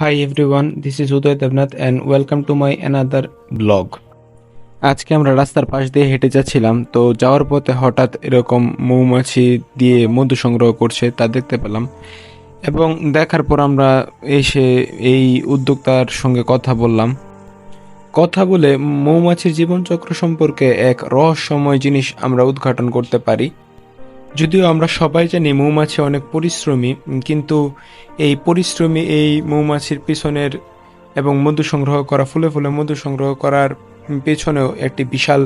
Hi everyone, this is Uday Devnath and welcome to my another blog. আজকে আমরা রাস্তার পাশ দিয়ে হেঁটে যাচ্ছিলাম তো যাওয়ার পথে হঠাৎ এরকম মৌমাছি দিয়ে মধু সংগ্রহ করছে তা দেখতে পেলাম। এবং দেখার পর আমরা এসে এই উদ্যোক্তার সঙ্গে কথা বললাম। কথা বলে মৌমাছির জীবনচক্র সম্পর্কে এক রহস্যময় জিনিস আমরা উদ্ঘাটন করতে পারি। যদিও আমরা সবাই জানি মৌমাছি অনেক পরিশ্রমী কিন্তু এই পরিশ্রমী এই মৌমাছির পিছনের এবং মধু সংগ্রহ করা ফুলে ফুলে মধু সংগ্রহ করার পেছনেও একটি বিশাল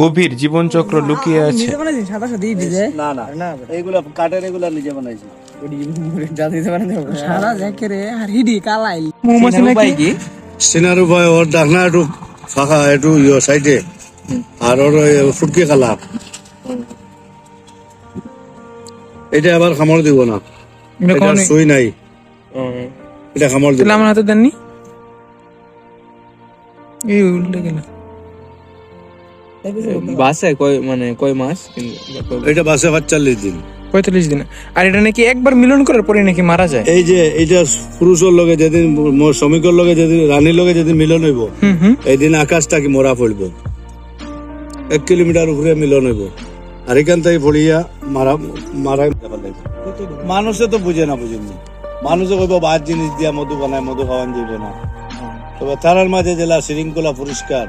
গভীর জীবনচক্র লুকিয়ে আছে। সিনার উপায় ওর ডাকনা একটু ফাঁকা একটু ইয়ে সাইডে। আর ওর ফুটকি খালা। এটা আবার খামর দিব না। এটা সুই নাই। এটা খামর দিব। আমার হাতে দেননি? এই উল্টে গেল। বাসে কয় মানে কয় মাস? এটা বাসে পাঁচচল্লিশ দিন। পঁয়তাল্লিশ দিন। আর এটা নাকি একবার মিলন করার পরে নাকি মারা যায়? এই যে এইটা পুরুষের লগে যেদিন মোর শ্রমিকের লগে যেদিন রানীর লগে যেদিন মিলন হইব এইদিন আকাশটা কি মরা পড়ব। এক কিলোমিটার উপরে মিলন হইব। আর এখান থেকে পড়িয়া মারা মারা মানুষে তো বুঝে না বুঝেন মানুষে কইব, বাদ জিনিস দিয়া মধু বানায়, মধু খাওয়ান দিব না। তবে তারার মাঝে জেলা শৃঙ্খলা পরিষ্কার।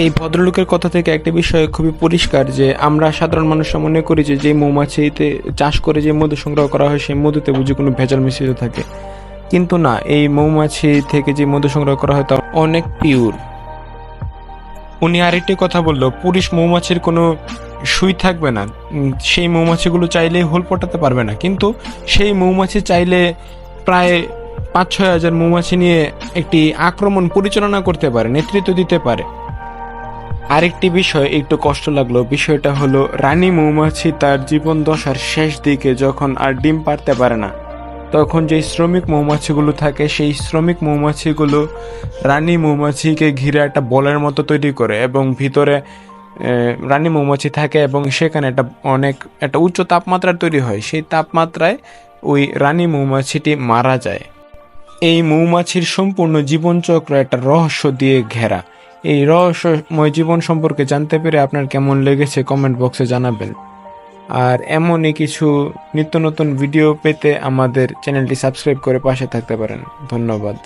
এই ভদ্রলোকের কথা থেকে একটা বিষয় খুবই পরিষ্কার, যে আমরা সাধারণ মানুষরা মনে করি যে যে মৌমাছিতে চাষ করে যে মধু সংগ্রহ করা হয়, সেই মধুতে বুঝি কোনো ভেজাল মিশ্রিত থাকে। কিন্তু না, এই মৌমাছি থেকে যে মধু সংগ্রহ করা হয়, তা অনেক পিওর উনি আরেকটি কথা বলল, পুরুষ মৌমাছির কোনো সুই থাকবে না। সেই মৌমাছিগুলো চাইলে হোল পটাতে পারবে না। কিন্তু সেই মৌমাছি চাইলে প্রায় পাঁচ ছয় হাজার মৌমাছি নিয়ে একটি আক্রমণ পরিচালনা করতে পারে, নেতৃত্ব দিতে পারে। আরেকটি বিষয় একটু কষ্ট লাগল, বিষয়টা হলো রানী মৌমাছি তার জীবন দশার শেষ দিকে যখন আর ডিম পারতে পারে না, তখন যে শ্রমিক মৌমাছিগুলো থাকে, সেই শ্রমিক মৌমাছিগুলো রানী মৌমাছিকে ঘিরে একটা বলের মতো তৈরি করে এবং ভিতরে রানী মৌমাছি থাকে এবং সেখানে একটা অনেক, একটা উচ্চ তাপমাত্রা তৈরি হয়। সেই তাপমাত্রায় ওই রানী মৌমাছিটি মারা যায়। এই মৌমাছির সম্পূর্ণ জীবনচক্র একটা রহস্য দিয়ে ঘেরা। এই রহস্যময় জীবন সম্পর্কে জানতে পেরে আপনার কেমন লেগেছে কমেন্ট বক্সে জানাবেন। আর এমনই কিছু নিত্য নতুন ভিডিও পেতে আমাদের চ্যানেলটি সাবস্ক্রাইব করে পাশে থাকতে পারেন। ধন্যবাদ।